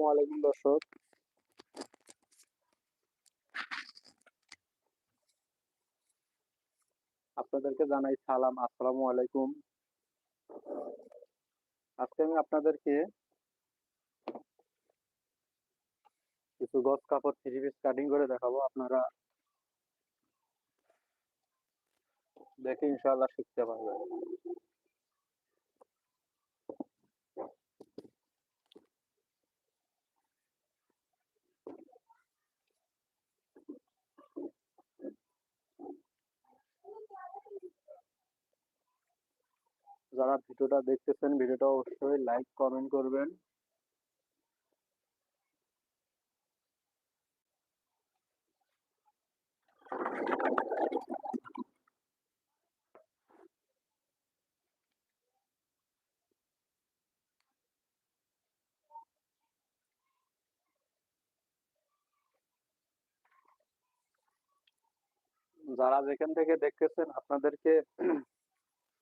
আসসালামু আলাইকুম দর্শক। আপনাদেরকে জানাই সালাম, আসসালামু আলাইকুম। আজকে আমি আপনাদেরকে কিছু গছ কাপড় থ্রি পিস কাটিং করে দেখাবো। আপনারা দেখে ইনশাআল্লাহ শিখতে পারবেন। যারা ভিডিওটা দেখতেছেন ভিডিওটা অবশ্যই লাইক কমেন্ট করবেন। যারা যেখান থেকে দেখতেছেন আপনাদেরকে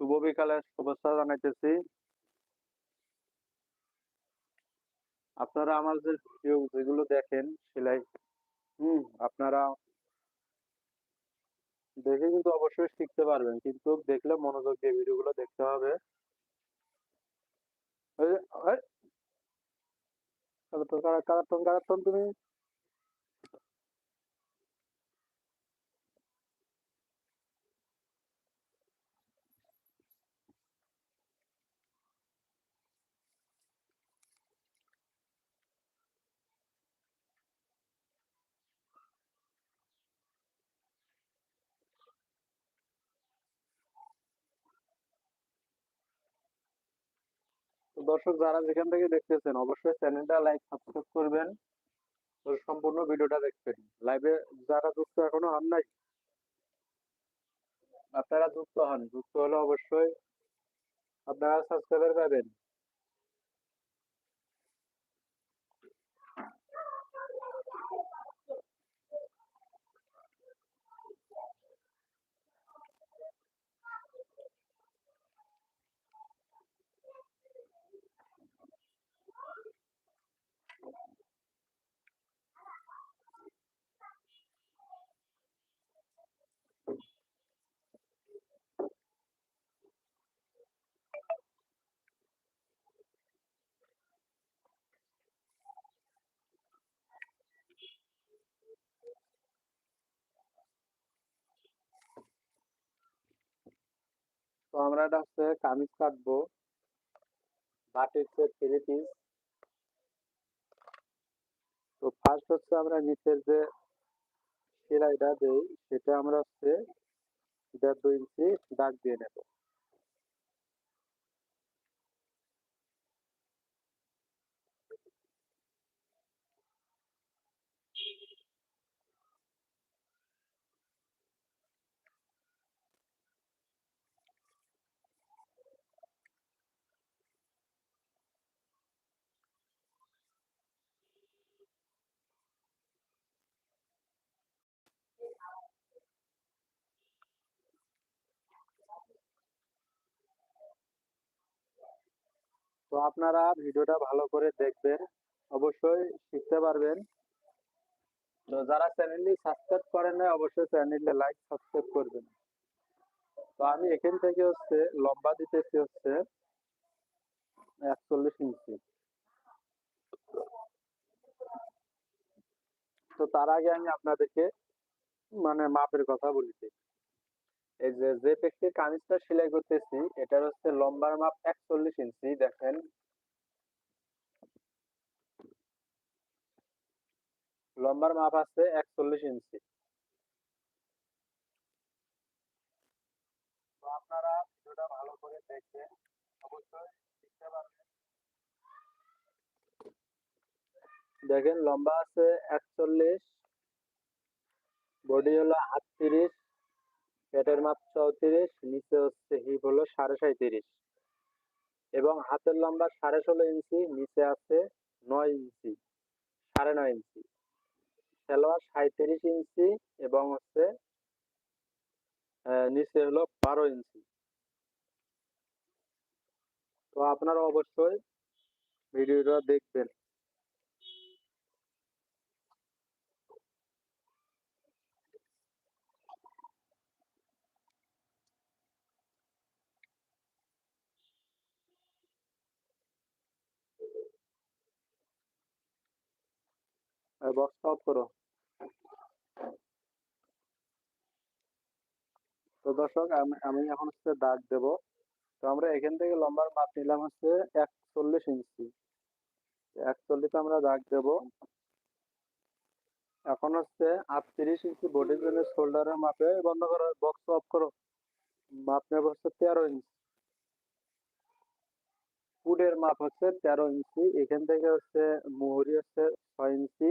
শুভ বিকালের শুভেচ্ছা জানাইতেছি। আপনারা আমার যে ভিডিও যেগুলো দেখেন, সেলাই, হুম, আপনারা দেখে কিন্তু অবশ্যই শিখতে পারবেন। কিন্তু দেখলে মনোযোগ দিয়ে ভিডিওগুলো দেখতে হবে। তুমি দর্শক যারা যেখান থেকে দেখতেছেন, অবশ্যই চ্যানেলটা লাইক সাবস্ক্রাইব করবেন। সম্পূর্ণ ভিডিওটা দেখবেন। লাইভে যারা যুক্ত এখনও হন নাই, আপনারা যুক্ত হন। যুক্ত হলে অবশ্যই আপনারা সাবস্ক্রাইবার পাবেন। আমরা এটা হচ্ছে কামিজ কাটবো। বাটিক্সের থ্রি পিস তো ফার্স্ট হচ্ছে আমরা নিচের যে সেলাইটা দেই, সেটা আমরা হচ্ছে দেড় দুই ইঞ্চি দাগ দিয়ে নেব। তো আপনারা ভিডিওটা ভালো করে দেখবেন, অবশ্যই শিখতে পারবেন। তো যারা চ্যানেলটি সাবস্ক্রাইব করেন না অবশ্যই চ্যানেলে লাইক, সাবস্ক্রাইব করবেন। তো আমি এখান থেকে হচ্ছে, লম্বা দিতেছি হচ্ছে একচল্লিশ ইঞ্চি। তো তার আগে আমি আপনাদেরকে মানে মাপের কথা বলিতে এই যে যে কামিজটা সেলাই করতেছি, এটার হচ্ছে লম্বার মাপ একচল্লিশ ইঞ্চি, দেখেন। লম্বার মাপ আছে একচল্লিশ ইঞ্চি। আপনারা ভালো করে অবশ্যই শিখতে পারবেন। দেখেন, লম্বা আছে একচল্লিশ, বডি হলো আটত্রিশ পেটের মাপ চৌত্রিশ, নিচে হচ্ছে হিপ হলো সাড়ে সাঁত্রিশ এবং হাতের লম্বা সাড়ে ষোলো ইঞ্চি, নিচে আছে নয় ইঞ্চি, সাড়ে নয় ইঞ্চি। সালোয়ার সাঁত্রিশ ইঞ্চি এবং হচ্ছে নিচে হলো বারো ইঞ্চি। তো আপনারা অবশ্যই ভিডিওটা দেখবেন। বক্স অফ করো তো দর্শক, আমি আমি এখন হচ্ছে দাগ দেব। তো আমরা এখান থেকে লম্বার মাপ নিলাম হচ্ছে একচল্লিশ ইঞ্চি। একচল্লিশ আমরা দাগ দেব। এখন হচ্ছে আটত্রিশ ইঞ্চি বডির জন্য শোল্ডারের মাপে বন্ধ করো বক্স অফ করো। মাপ নেব হচ্ছে তেরো ইঞ্চি। ফুডের মাপ হচ্ছে তেরো ইঞ্চি। এখান থেকে হচ্ছে মুহুরি হচ্ছে ছয় ইঞ্চি।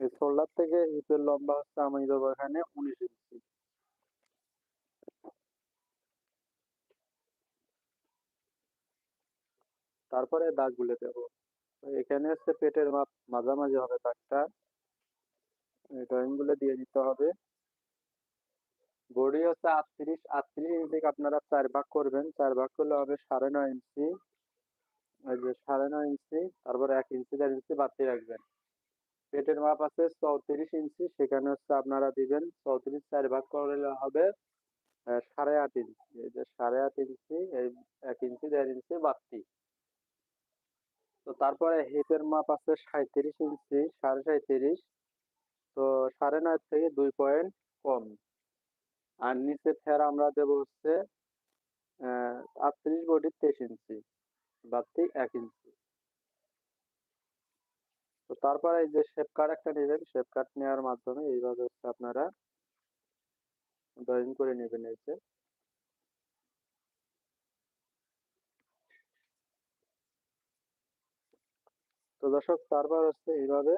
শোল্ডার থেকে হিপের লম্বা হচ্ছে আমি দেবো এখানে উনিশ ইঞ্চি তারপরে দাগগুলো দেব। এখানে হচ্ছে পেটের মাপ মাঝামাঝি হবে দাগটা। ড্রয়িংগুলো দিয়ে দিতে হবে। বডি হচ্ছে আটত্রিশ আটত্রিশ ইঞ্চি আপনারা চার ভাগ করবেন। চার ভাগ করলে হবে সাড়ে নয় ইঞ্চি সাড়ে নয় ইঞ্চি তারপর এক ইঞ্চি দেড় ইঞ্চি বাড়তি রাখবেন। পেটের মাপ আছে চৌত্রিশ ইঞ্চি, সেখানে হচ্ছে আপনারা দিবেন চৌত্রিশ চার ভাগ করলে হবে সাড়ে আট ইঞ্চি। এই যে সাড়ে আট ইঞ্চি, এই এক ইঞ্চি, দেড় ইঞ্চি বাড়তি তো তারপরে হিপের মাপ আছে সাঁত্রিশ ইঞ্চি, সাড়ে সাঁত্রিশ তো সাড়ে নয় থেকে দুই পয়েন্ট কম। আর নিচে ফের আমরা দেব হচ্ছে আটত্রিশ বডি তেইশ ইঞ্চি বাড়তি এক ইঞ্চি। তো তারপরে এই যে শেপ কাট একটা নেবেন শেপ কাট নেওয়ার মাধ্যমে এইভাবে হচ্ছে আপনারা ড্রয়িং করে নেবেন এই যে। তো দর্শক, তারপর হচ্ছে এইভাবে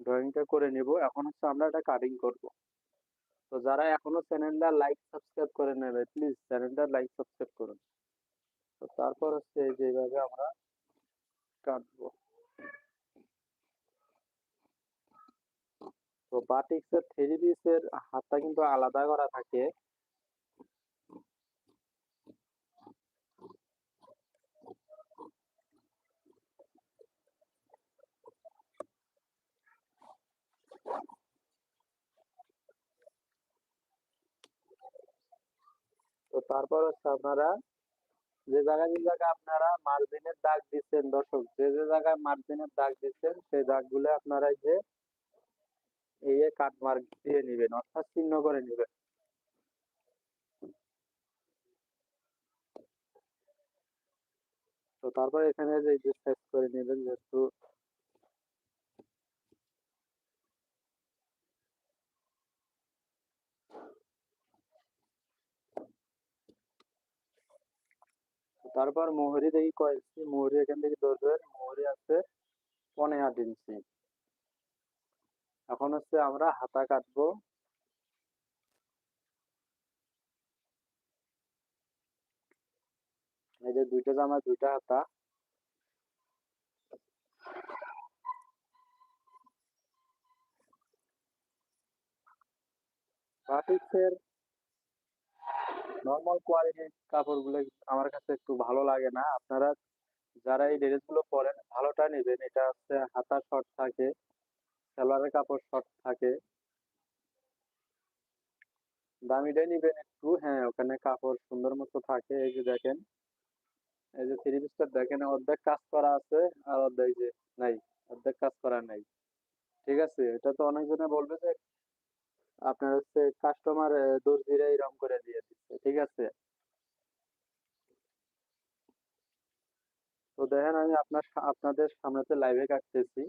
ড্রয়িংটা করে নিব। এখন হচ্ছে আমরা এটা কাটিং করব। তো যারা এখনও চ্যানেলটা লাইক সাবস্ক্রাইব করে নেবে প্লিজ চ্যানেলটা লাইক সাবস্ক্রাইব করুন। তো তারপর হচ্ছে এইভাবে আমরা কাটবো। তো বাটিক্সের থ্রি পিসের হাতটা কিন্তু আলাদা করা থাকে। তারপর হচ্ছে আপনারা যে জায়গায় যে জায়গায় আপনারা মার্জিনের দাগ দিচ্ছেন দর্শক, যে যে জায়গায় মার্জিনের দাগ দিচ্ছেন, সেই দাগগুলো আপনারা যে, এই কাট মার্ক দিয়ে নেবেন, অর্থাৎ চিহ্ন করে নেবেন। তো তারপর এখানে যে সাইজ করে নেবেন, যেহেতু তারপর মোহরি দেখি কয় ইঞ্চি মোহরি এখান থেকে ধরবেন মোহরি আছে পনেরো আট ইঞ্চি। এখন হচ্ছে আমরা হাতা কাটবো। এই যে দুইটা জামা, দুইটা হাতা। বাটিক্সের নর্মাল কোয়ালিটির কাপড়গুলো আমার কাছে একটু ভালো লাগে না। আপনারা যারা এই ড্রেসগুলো পরেন, ভালোটা নেবেন। এটা হচ্ছে হাতা শর্ট থাকে সালোয়ারের কাপড় শর্ট থাকে। দামিটাই নিবেন একটু। হ্যাঁ ওখানে কাপড় সুন্দর মতো থাকে। এই যে দেখেন, এই যে থ্রি পিসটা দেখেন, অর্ধেক কাজ করা আছে আর অর্ধেক যে নাই, অর্ধেক কাজ করা নাই। ঠিক আছে? এটা তো অনেকজনে বলবে যে আপনার হচ্ছে কাস্টমার দর্জিরা এরকম করে দিয়ে দিচ্ছে, ঠিক আছে? তো দেখেন আমি আপনার আপনাদের সামনেতে লাইভে কাটতেছি।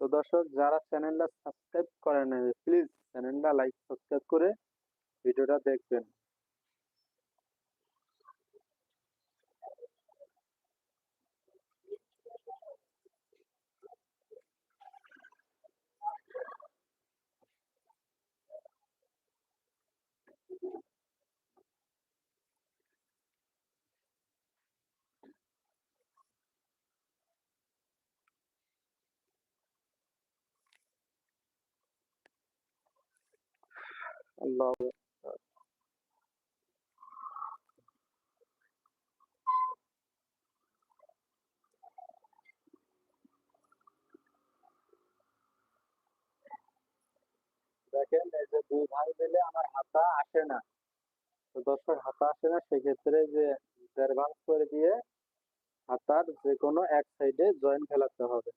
তো দর্শক, যারা চ্যানেলটা সাবস্ক্রাইব করেন প্লিজ চ্যানেলটা লাইক সাবস্ক্রাইব করে ভিডিওটা দেখবেন। আল্লাহ দেখেন, এই যে দুই ভাই মিলে আমার হাতা আসে না। দর্শক, হাতা আসে না, সেক্ষেত্রে যে দেড় ভাগ করে দিয়ে হাতার যে কোনো এক সাইডে জয়েন ফেলাতে হবে।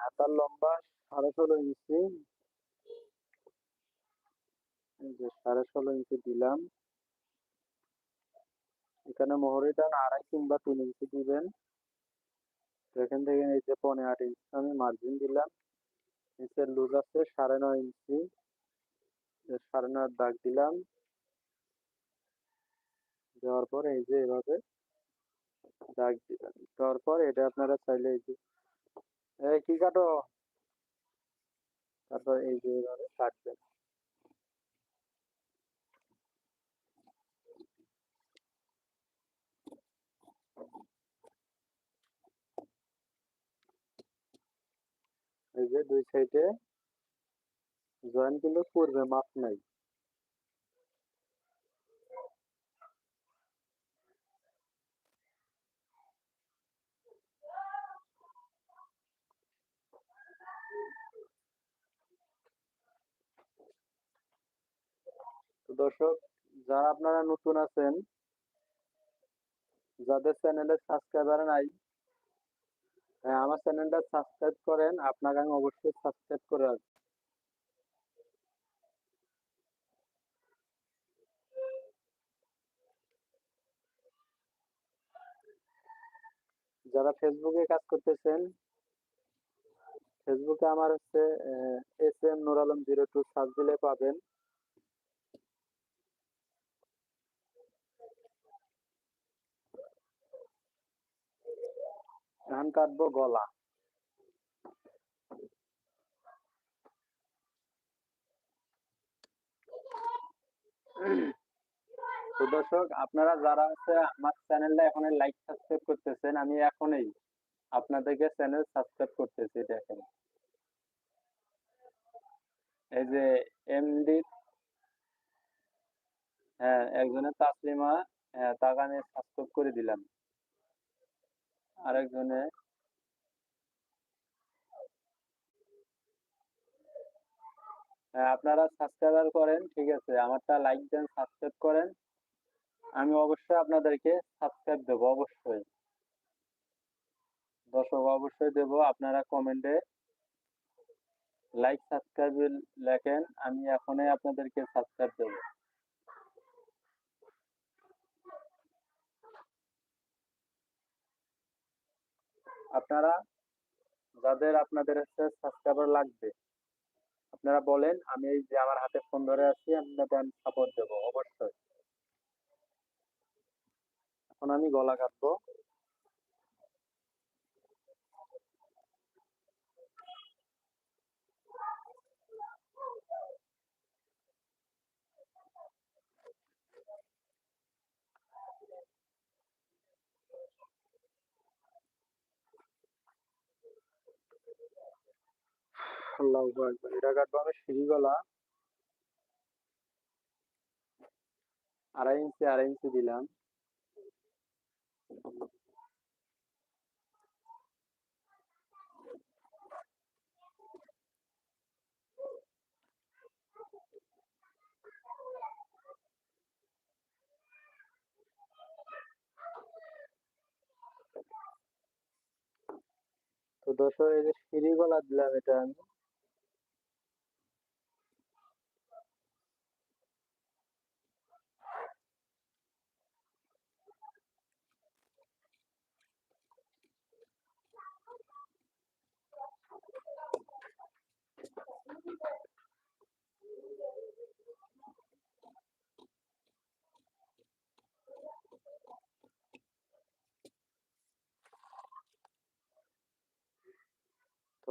হাতার লম্বা সাড়ে ষোলো ইঞ্চি। যে সাড়ে ষোলো ইঞ্চি দিলাম। এখানে মোহরি টান আড়াই কিংবা তিন ইঞ্চি দিবেন। এখান থেকে এই যে পনেরো আট ইঞ্চি আমি মার্জিন দিলাম। নিচের লুজ আছে সাড়ে নয় ইঞ্চি। সাড়ে নয় দাগ দিলাম। দেওয়ার পর এই যে এভাবে দাগ দিবেন। দেওয়ার পর এটা আপনারা চাইলে এই যে কি কাটো? তারপর এই যে এভাবে কাটবেন এই যে দুই সাইডে জয়েন কিন্তু করবে, মাপ নাই তো দর্শক যারা আপনারা নতুন আছেন যাদের চ্যানেলে সাবস্ক্রাইবার নাই হ্যাঁ, আমার চ্যানেলটা সাবস্ক্রাইব করেন আপনাকে আমি অবশ্যই সাবস্ক্রাইব করে রাখব যারা ফেসবুকে কাজ করতেছেন ফেসবুকে আমার হচ্ছে S M Nur Alam zero two search দিলে পাবেন। ধান কাটবো, গলা। দর্শক, আপনারা যারা হচ্ছে আমার চ্যানেলটা এখন লাইক সাবস্ক্রাইব করতেছেন, আমি এখনই আপনাদেরকে চ্যানেল সাবস্ক্রাইব করতেছি, দেখেন। এই যে এমডি হ্যাঁ একজনের তাসলিমা হ্যাঁ তাকে আমি সাবস্ক্রাইব করে দিলাম। আরেকজনে। হ্যাঁ আপনারা সাবস্ক্রাইবার করেন, ঠিক আছে। আমারটা লাইক দেন সাবস্ক্রাইব করেন। আমি অবশ্যই আপনাদেরকে সাবস্ক্রাইব দেবো, অবশ্যই। দর্শক, অবশ্যই দেব। আপনারা কমেন্টে লাইক সাবস্ক্রাইব লেখেন। আমি এখনই আপনাদেরকে সাবস্ক্রাইব দেব। আপনারা যাদের আপনাদের হচ্ছে সাবস্ক্রাইবার লাগবে, আপনারা বলেন, আমি এই যে আমার হাতে ফোন ধরে আছি, আপনাদের আমি সাপোর্ট দেবো, অবশ্যই। এখন আমি গলা কাটবো। আল্লাহু আকবার এটা কাটবো আমি সিঁড়ি গলা আড়াই ইঞ্চি আড়াই ইঞ্চি দিলাম। তো দর্শক, এই যে সিঁড়ি গলা দিলাম এটা আমি।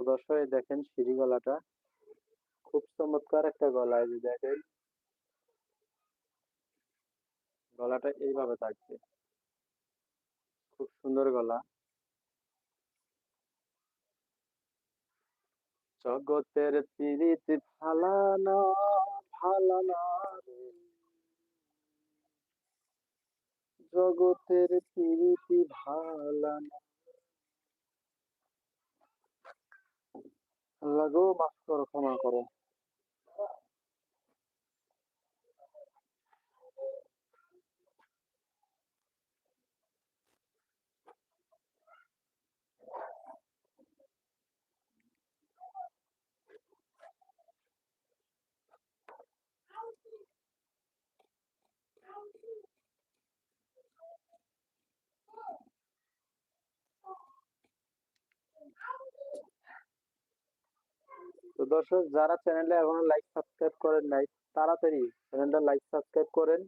দর্শক, দেখেন সিঁড়ি গলাটা। খুব চমৎকার একটা গলা এই যে দেখেন। গলাটা এইভাবে থাকবে খুব সুন্দর গলা। জগতের পিরিতি ফালানা রে। জগতের পিরিতি ভালানা আল্লাহ গো মাফ করো ক্ষমা করো। তো দর্শক, যারা চ্যানেলে এখনও লাইক সাবস্ক্রাইব করেন নাই, তাড়াতাড়ি চ্যানেলটা লাইক সাবস্ক্রাইব করেন।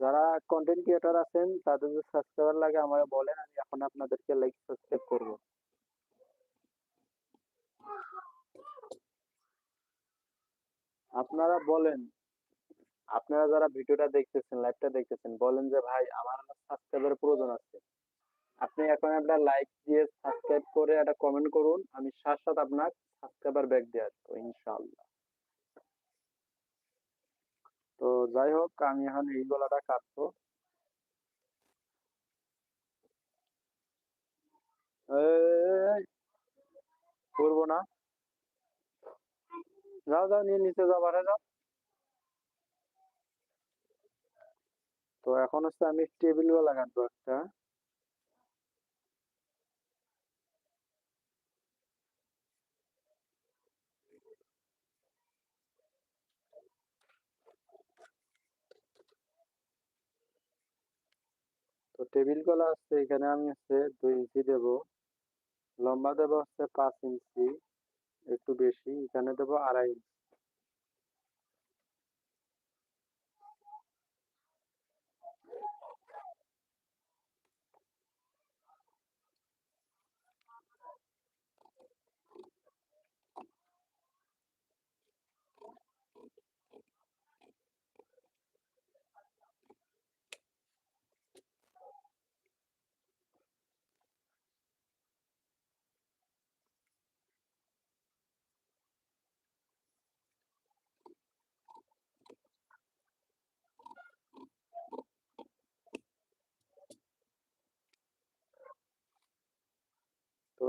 যারা কন্টেন্ট ক্রিয়েটর আছেন, তাদের যদি সাবস্ক্রাইবার লাগে আমাকে বলেন, আমি এখন আপনাদেরকে লাইক সাবস্ক্রাইব করব। আপনারা বলেন, আপনারা যারা ভিডিওটা দেখতেছেন লাইভটা দেখতেছেন, বলেন যে, ভাই, আমার সাবস্ক্রাইবের প্রয়োজন আছে। আপনি এখন একটা লাইক দিয়ে সাবস্ক্রাইব করে একটা কমেন্ট করুন। আমি সাথে সাথে আপনার সাবস্ক্রাইবার ব্যাক দিয়ে আসব, ইনশাআল্লাহ। তো যাই হোক, আমি এখন এই গলাটা কাটবো। করব না। যাও যাও, নিয়ে নিচে যাও বাড়ে যাও। তো এখন হচ্ছে আমি টেবিল গলা কাটবো একটা। টেবিল গলা হচ্ছে এখানে আমি হচ্ছে দুই ইঞ্চি দেবো। লম্বা দেবো হচ্ছে পাঁচ ইঞ্চি, একটু বেশি, এখানে দেবো আড়াই ইঞ্চি।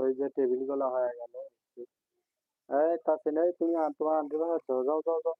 এই যে টেবিলগুলা হয়ে গেল। এই তা তুমি তোমার আন্টি বানাচ্ছো? যাও যাও যাও।